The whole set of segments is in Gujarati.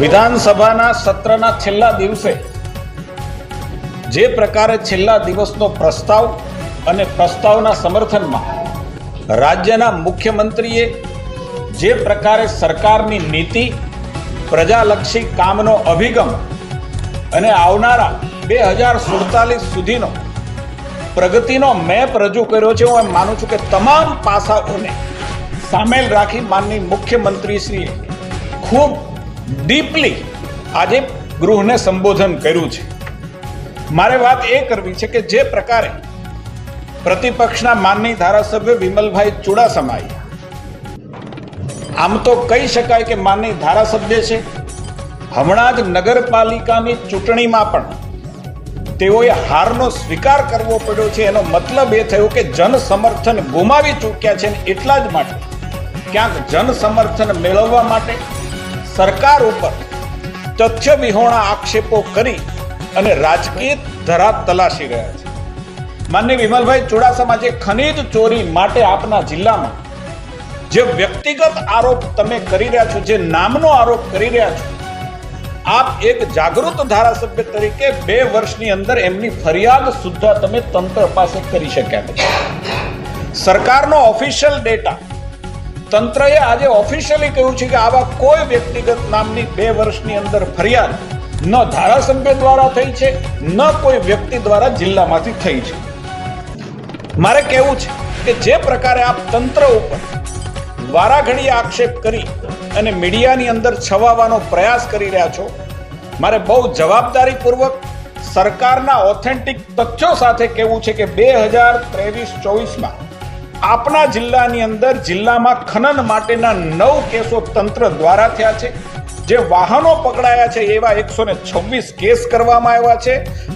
વિધાનસભાના સત્રના છેલ્લા દિવસે જે પ્રકારે છેલ્લા દિવસનો પ્રસ્તાવ અને પ્રસ્તાવના સમર્થનમાં રાજ્યના મુખ્યમંત્રીએ જે પ્રકારે સરકારની નીતિ, પ્રજાલક્ષી કામનો અભિગમ અને આવનારા બે હજાર સુડતાલીસ સુધીનો પ્રગતિનો મેપ રજૂ કર્યો છે, હું એમ માનું છું કે તમામ પાસાઓને સામેલ રાખી માનની મુખ્યમંત્રીશ્રીએ ખૂબ ડીપલી આજે ગૃહને સંબોધન કર્યું છે. મારે વાત એ કરવી છે કે જે પ્રકારે પ્રતિપક્ષના માનની ધારાસભ્ય વિમલભાઈ ચુડાસમાએ આમ તો કહી શકાય કે માનની ધારાસભ્ય છે. હમણાં જ નગરપાલિકાની ચૂંટણીમાં પણ તેઓએ હારનો સ્વીકાર કરવો પડ્યો છે. એનો મતલબ એ થયો કે જન સમર્થન ગુમાવી ચૂક્યા છે એટલા જ માટે. ક્યાંક જન સમર્થન મેળવવા માટે સરકાર ઉપર તથ્ય વિહોણા આક્ષેપો કરી અને રાજકીય ધરા તલાશી રહ્યા છે. માન્ય વિમલભાઈ, ચુડાસમા જે ખનીજ ચોરી માટે આપના જિલ્લામાં જે વ્યક્તિગત આરોપ તમે કરી રહ્યા છો, જે નામનો આરોપ કરી રહ્યા છો, આપ એક જાગૃત ધારાસભ્ય તરીકે બે વર્ષની અંદર એમની ફરિયાદ સુદ્ધા તમે તંત્ર પાસે કરી શક્યા નથી. સરકારનો ઓફિશિયલ ડેટા તંત્રએ આજે ઓફિશિયલી કહ્યું છે કે આવા કોઈ વ્યક્તિગત નામની બે વર્ષની અંદર ફરિયાદ ન ધારાસભ્ય દ્વારા થઈ છે, ન કોઈ વ્યક્તિ દ્વારા જિલ્લામાંથી થઈ છે. મારે કહેવું છે કે જે પ્રકારે આપ તંત્ર ઉપર વારાઘડી આક્ષેપ કરી અને મીડિયાની અંદર છવાવાનો પ્રયાસ કરી રહ્યા છો, મારે બહુ જવાબદારીપૂર્વક સરકારના ઓથેન્ટિક તથ્યો સાથે કહેવું છે કે બે હજાર ત્રેવીસ ચોવીસમાં આપના જિલ્લાની અંદર જિલ્લામાં ખનન માટેના નવ કેસો તંત્ર દ્વારા થયા છે. જે વાહનો પકડાયા છે એવા એકસો ને છવ્વીસ કેસ કરવામાં આવ્યા છે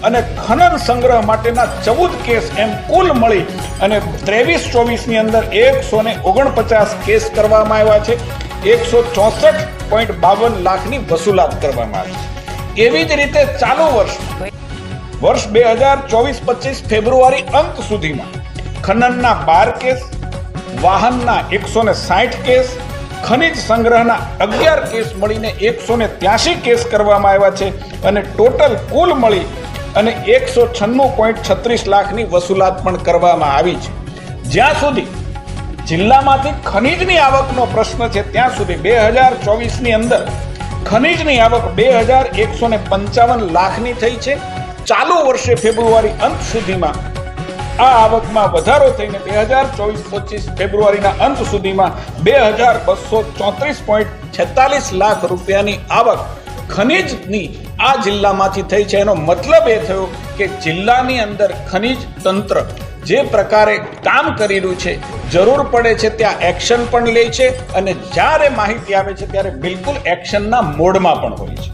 અને ખનન સંગ્રહ માટેના ચૌદ કેસ એમ કુલ મળી અને ત્રેવીસ ચોવીસની અંદર એકસો ને ઓગણપચાસ કેસ કરવામાં આવ્યા છે. એકસો ચોસઠ પોઈન્ટ બાવન લાખની વસૂલાત કરવામાં આવી છે. એવી જ રીતે ચાલુ વર્ષ વર્ષ બે હજાર ચોવીસ પચીસ ફેબ્રુઆરી અંત સુધીમાં ખનનના બાર કેસ, વાહનના એકસો ને સાઠ કેસ, ખનિજ સંગ્રહના અગિયાર કેસ મળીને એકસો ને ત્યાસી કેસ કરવામાં આવ્યા છે અને ટોટલ કુલ મળી અને એકસો છન્નું પોઈન્ટ છત્રીસ લાખની વસૂલાત પણ કરવામાં આવી છે. જ્યાં સુધી જિલ્લામાંથી ખનીજની આવકનો પ્રશ્ન છે, ત્યાં સુધી બે હજાર ચોવીસની અંદર ખનીજની આવક બે હજાર એકસો ને પંચાવન લાખની થઈ છે. ચાલુ વર્ષે ફેબ્રુઆરી અંત સુધીમાં આ આવકમાં વધારો થઈને બે હજાર ચોવીસ પચીસ ફેબ્રુઆરીના અંત સુધીમાં બે હજાર બસો ચોત્રીસ પોઈન્ટ છેતાલીસ લાખ રૂપિયાની આવક ખનીજની આ જિલ્લામાંથી થઈ છે. એનો મતલબ એ થયો કે જિલ્લાની અંદર ખનીજ તંત્ર જે પ્રકારે કામ કરી રહ્યું છે, જરૂર પડે છે, ત્યાં એક્શન પણ લે છે અને જ્યારે માહિતી આવે છે, ત્યારે બિલકુલ એક્શનના મોડમાં પણ હોય છે.